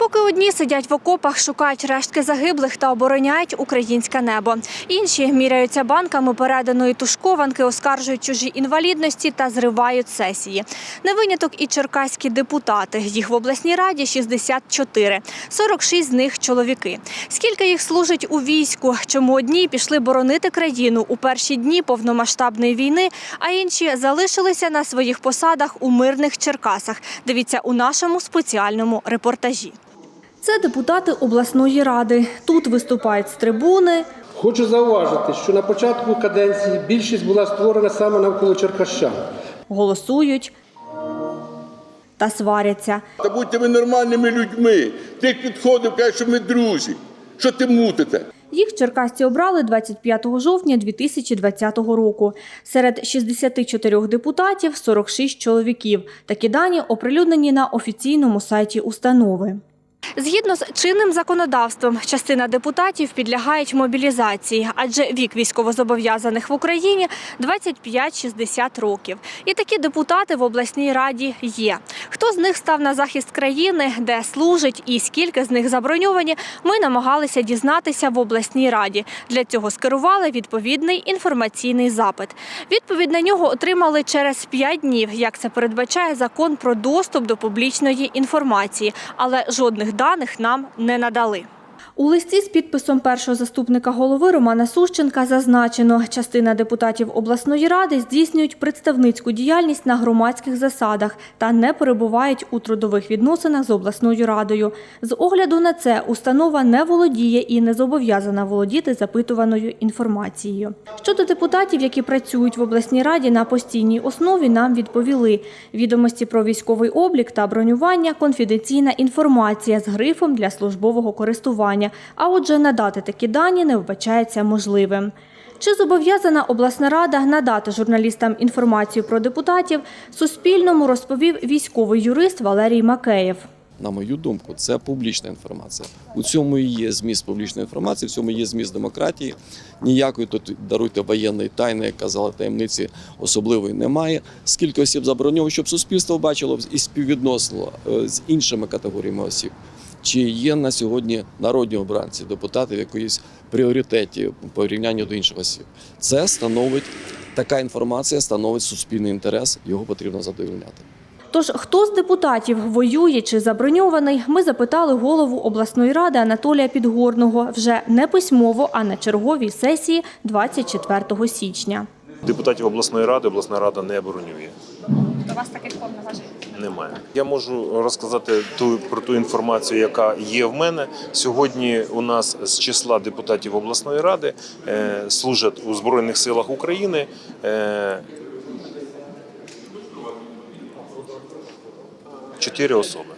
Поки одні сидять в окопах, шукають рештки загиблих та обороняють українське небо. Інші міряються банками переданої тушкованки, оскаржують чужі інвалідності та зривають сесії. Не виняток і черкаські депутати. Їх в обласній раді 64. 46 з них чоловіки. Скільки їх служить у війську? Чому одні пішли боронити країну у перші дні повномасштабної війни, а інші залишилися на своїх посадах у мирних Черкасах? Дивіться у нашому спеціальному репортажі. Це депутати обласної ради. Тут виступають з трибуни. Хочу зауважити, що на початку каденції більшість була створена саме навколо черкащан. голосують та сваряться. Та будьте ви нормальними людьми. Ти підходив, каже, що ми друзі. Що ти мутите? Їх черкасці обрали 25 жовтня 2020 року. Серед 64 депутатів 46 чоловіків. Такі дані оприлюднені на офіційному сайті установи. Згідно з чинним законодавством, частина депутатів підлягають мобілізації, адже вік військовозобов'язаних в Україні 25-60 років. І такі депутати в обласній раді є. Хто з них став на захист країни, де служить і скільки з них заброньовані, ми намагалися дізнатися в обласній раді. Для цього скерували відповідний інформаційний запит. Відповідь на нього отримали через 5 днів, як це передбачає закон про доступ до публічної інформації, але жодних даних нам не надали. У листі з підписом першого заступника голови Романа Сущенка зазначено, частина депутатів обласної ради здійснюють представницьку діяльність на громадських засадах та не перебувають у трудових відносинах з обласною радою. З огляду на це установа не володіє і не зобов'язана володіти запитуваною інформацією. Щодо депутатів, які працюють в обласній раді на постійній основі, нам відповіли відомості про військовий облік та бронювання, конфіденційна інформація з грифом для службового користування. А отже, надати такі дані не вбачається можливим. Чи зобов'язана обласна рада надати журналістам інформацію про депутатів? Суспільному розповів військовий юрист Валерій Макеєв. На мою думку, це публічна інформація. У цьому і є зміст публічної інформації, в цьому є зміст демократії. Ніякої тут даруйте воєнної тайни, як казали таємниці, особливої немає. Скільки осіб забороньовано, щоб суспільство бачило і співвідносило е, з іншими категоріями осіб. Чи є на сьогодні народні обранці, депутати в якоїсь пріоритеті в порівнянні до інших осіб? Це становить така інформація, становить суспільний інтерес, його потрібно задовольняти. Тож, хто з депутатів воює чи заброньований, ми запитали голову обласної ради Анатолія Підгорного вже не письмово, а на черговій сесії 24 січня. Депутатів обласної ради обласна рада не бронює. До вас таких повноважень? Немає. Я можу розказати ту про ту інформацію, яка є в мене сьогодні. У нас з числа депутатів обласної ради е, служать у збройних силах України. Е, Чотири особи.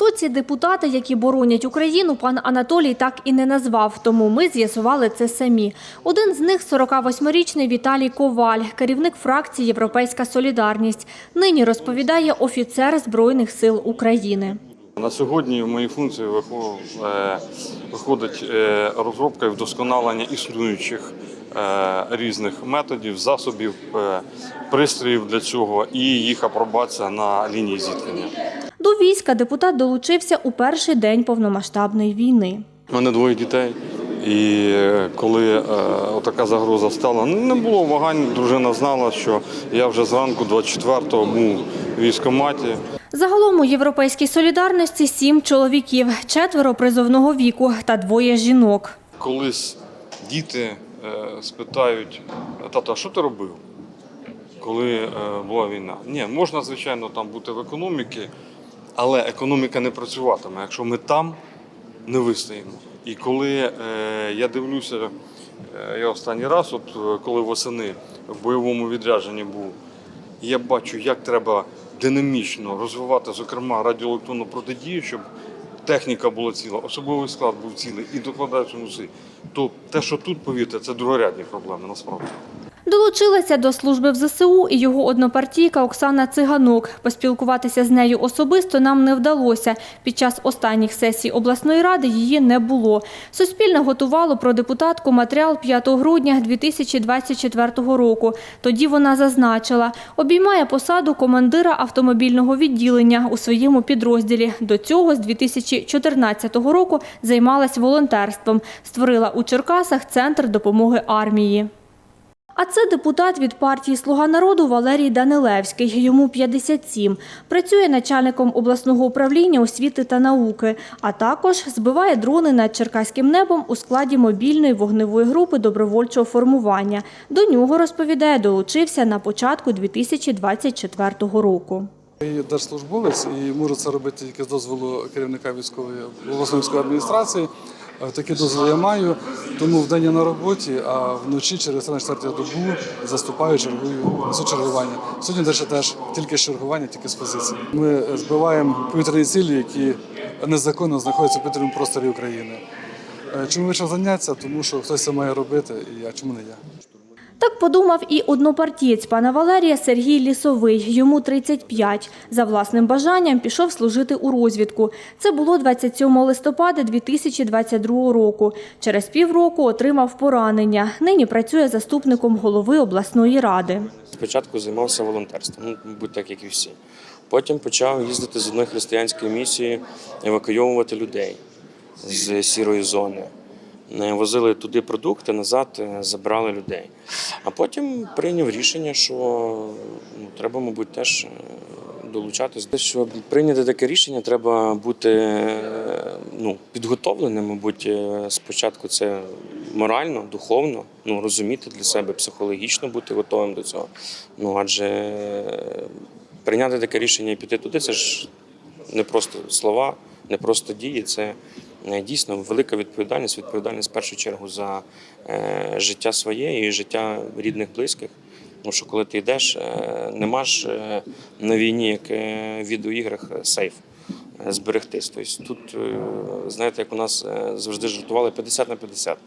Хто ці депутати, які боронять Україну, пан Анатолій так і не назвав, тому ми з'ясували це самі. Один з них – 48-річний Віталій Коваль, керівник фракції «Європейська солідарність». Нині розповідає офіцер Збройних сил України. На сьогодні в мої функції е, виходить е, розробка і вдосконалення існуючих е, різних методів, засобів, пристроїв для цього і їх апробація на лінії зіткнення. До війська депутат долучився у перший день повномасштабної війни. У мене двоє дітей. І е, коли е, така загроза стала, ну не було вагань. Дружина знала, що я вже зранку 24-го був в військкоматі. Загалом у «Європейській солідарності» сім чоловіків, четверо призовного віку та двоє жінок. Колись діти е, спитають, тато, а що ти робив, коли е, була війна? Ні, можна, звичайно, там бути в економіці, але економіка не працюватиме, якщо ми там не вистоїмо. І коли е, я дивлюся, е, я останній раз, от е, коли восени в бойовому відрядженні був, я бачу, як треба динамічно розвивати, зокрема, радіоелектронну протидію, щоб техніка була ціла, особовий склад був цілий і докладаються муси. То те, що тут, повірте, це другорядні проблеми насправді. Долучилася до служби в ЗСУ і його однопартійка Оксана Циганок. Поспілкуватися з нею особисто нам не вдалося. Під час останніх сесій обласної ради її не було. Суспільне готувало про депутатку матеріал 5 грудня 2024 року. Тоді вона зазначила, обіймає посаду командира автомобільного відділення у своєму підрозділі. До цього з 2014 року займалась волонтерством. Створила у Черкасах центр допомоги армії. А це депутат від партії Слуга народу Валерій Данилевський. Йому 57. Працює начальником обласного управління освіти та науки, а також збиває дрони над черкаським небом у складі мобільної вогневої групи добровольчого формування. До нього розповідає, долучився на початку 2024 року. Я держслужбовець і можу це робити тільки з дозволу керівника військової обласної військової адміністрації. Такі дозволи я маю, тому вдень я на роботі, а вночі через 4 добу заступаю, чергую, несу чергування. Сьогодні, до теж тільки з чергування, тільки з позиції. Ми збиваємо повітряні цілі, які незаконно знаходяться в повітряному просторі України. Е, Чому вийшов зайнятися? Тому що хтось це має робити, і а чому не я? Так подумав і однопартієць пана Валерія Сергій Лісовий. Йому 35. За власним бажанням пішов служити у розвідку. Це було 27 листопада 2022 року. Через півроку отримав поранення. Нині працює заступником голови обласної ради. Спочатку займався волонтерством, ну, мабуть, так як і всі. Потім почав їздити з одної християнської місії, евакуйовувати людей з сірої зони. Е, Возили туди продукти, назад е, забрали людей. А потім прийняв рішення, що ну, треба, мабуть, теж е, долучатись. Щоб прийняти таке рішення, треба бути ну, підготовленим, мабуть, спочатку це морально, духовно, ну, розуміти для себе, психологічно бути готовим до цього. Ну, адже прийняти таке рішення і піти туди, це ж не просто слова, не просто дії, це дійсно велика відповідальність, відповідальність в першу чергу за е, життя своє і життя рідних, близьких. Тому що коли ти йдеш, е, нема ж е, на війні, як е, в відеоіграх, е, сейф е, зберегтись. Тобто тут, е, знаєте, як у нас е, завжди жартували 50 на 50.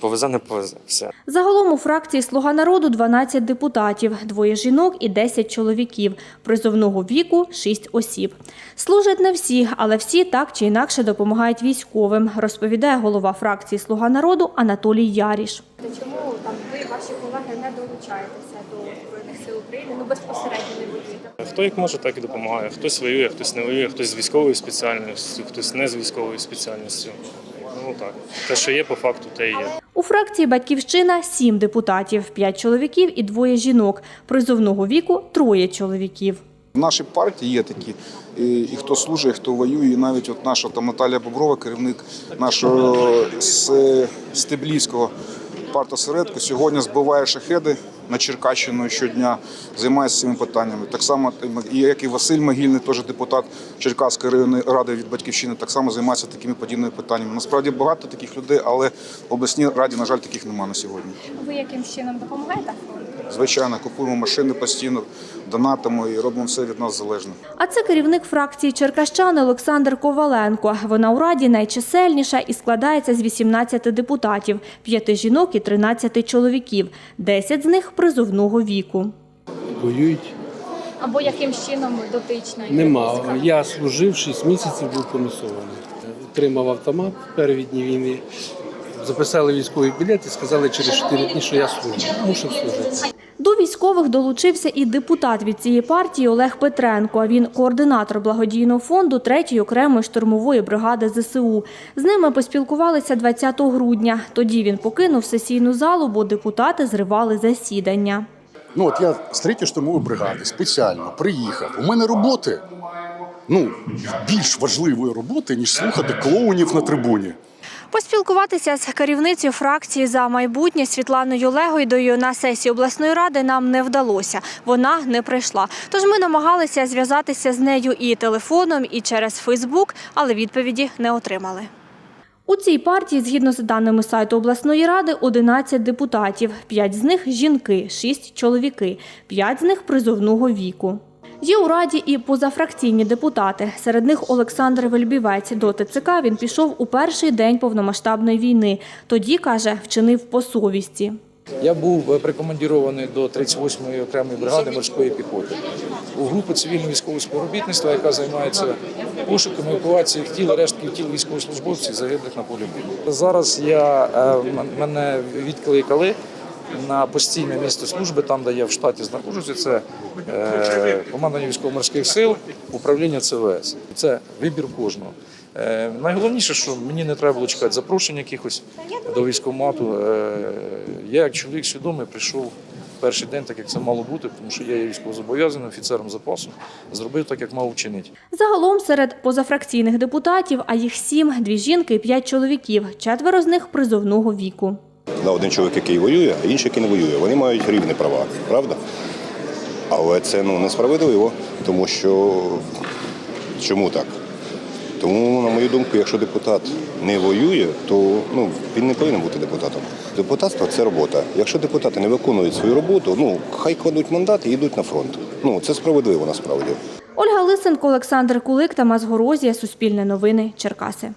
Повезе, не повезе. Все. Загалом у фракції Слуга народу 12 депутатів, двоє жінок і 10 чоловіків. Призовного віку 6 осіб. Служать не всі, але всі так чи інакше допомагають військовим, розповідає голова фракції Слуга народу Анатолій Яріш. Чому там ви, ваші колеги, не долучаєтеся до Збройних сил України? Ну безпосередньо не воюєте? Хто як може, так і допомагає. Хтось воює, хтось не воює, хтось з військовою спеціальністю, хтось не з військовою спеціальністю. Ну так, те, що є по факту, те і є. Фракції Батьківщина сім депутатів, п'ять чоловіків і двоє жінок. Призовного віку троє чоловіків. В нашій партії є такі, і хто служить, і хто воює. І навіть от наша там Наталія Боброва, керівник нашого з Стеблівського партосередку, сьогодні збиває шахеди на Черкащину щодня, займається цими питаннями. Так само, як і Василь Могильний, теж депутат Черкаської районної ради від батьківщини, так само займається такими подібними питаннями. Насправді багато таких людей, але в обласній раді, на жаль, таких немає на сьогодні. Ви якимсь чином допомагаєте? Звичайно, купуємо машини постійно, донатимо і робимо все від нас залежне. А це керівник фракції Черкащани Олександр Коваленко. Вона у раді найчисельніша і складається з 18 депутатів, 5 жінок і 13 чоловіків, 10 з них призовного віку. Воюють. Або яким чином дотично? Нема. Я служив 6 місяців, був комісований. Отримав автомат в перві дні війни. Записали військовий білет і сказали через 4 дні, що я служу. Мусив служити. До військових долучився і депутат від цієї партії Олег Петренко. Він координатор благодійного фонду 3-ї окремої штурмової бригади ЗСУ. З ними поспілкувалися 20 грудня. Тоді він покинув сесійну залу, бо депутати зривали засідання. Ну от я з третьої штурмової бригади спеціально приїхав. У мене роботи ну більш важливої роботи, ніж слухати клоунів на трибуні. Поспілкуватися з керівницею фракції за майбутнє Світланою Легойдою на сесії обласної ради нам не вдалося. Вона не прийшла. Тож ми намагалися зв'язатися з нею і телефоном, і через Фейсбук, але відповіді не отримали. У цій партії, згідно з даними сайту обласної ради, 11 депутатів. 5 з них жінки, 6 чоловіки, 5 з них призовного віку. Є у раді і позафракційні депутати. Серед них Олександр Вельбівець. До ТЦК він пішов у перший день повномасштабної війни. Тоді, каже, вчинив по совісті. Я був е, прикомандірований до 38-ї окремої бригади морської піхоти у групу цивільно-військового співробітництва, яка займається пошуком евакуації тіл, рештків тіл військовослужбовців загиблих на полі бою. Зараз я е, мене відкликали на постійне місце служби, там, де я в штаті знаходжуся. Це е, командування військово-морських сил, управління ЦВС. Це вибір кожного. Е, найголовніше, що мені не треба було чекати запрошень якихось до військкомату. Е, я як чоловік свідомий прийшов перший день, так як це мало бути, тому що я є військовозобов'язаним офіцером запасу, зробив так, як мав вчинити. Загалом серед позафракційних депутатів, а їх сім – дві жінки і п'ять чоловіків, четверо з них призовного віку. Да, один чоловік, який воює, а інший, який не воює. Вони мають рівні права, правда? Але це ну, несправедливо, тому що чому так? Тому, на мою думку, якщо депутат не воює, то ну, він не повинен бути депутатом. Депутатство це робота. Якщо депутати не виконують свою роботу, ну хай кладуть мандат і йдуть на фронт. Ну це справедливо насправді. Ольга Лисенко, Олександр Кулик, Тамас Горозія, Суспільне новини, Черкаси.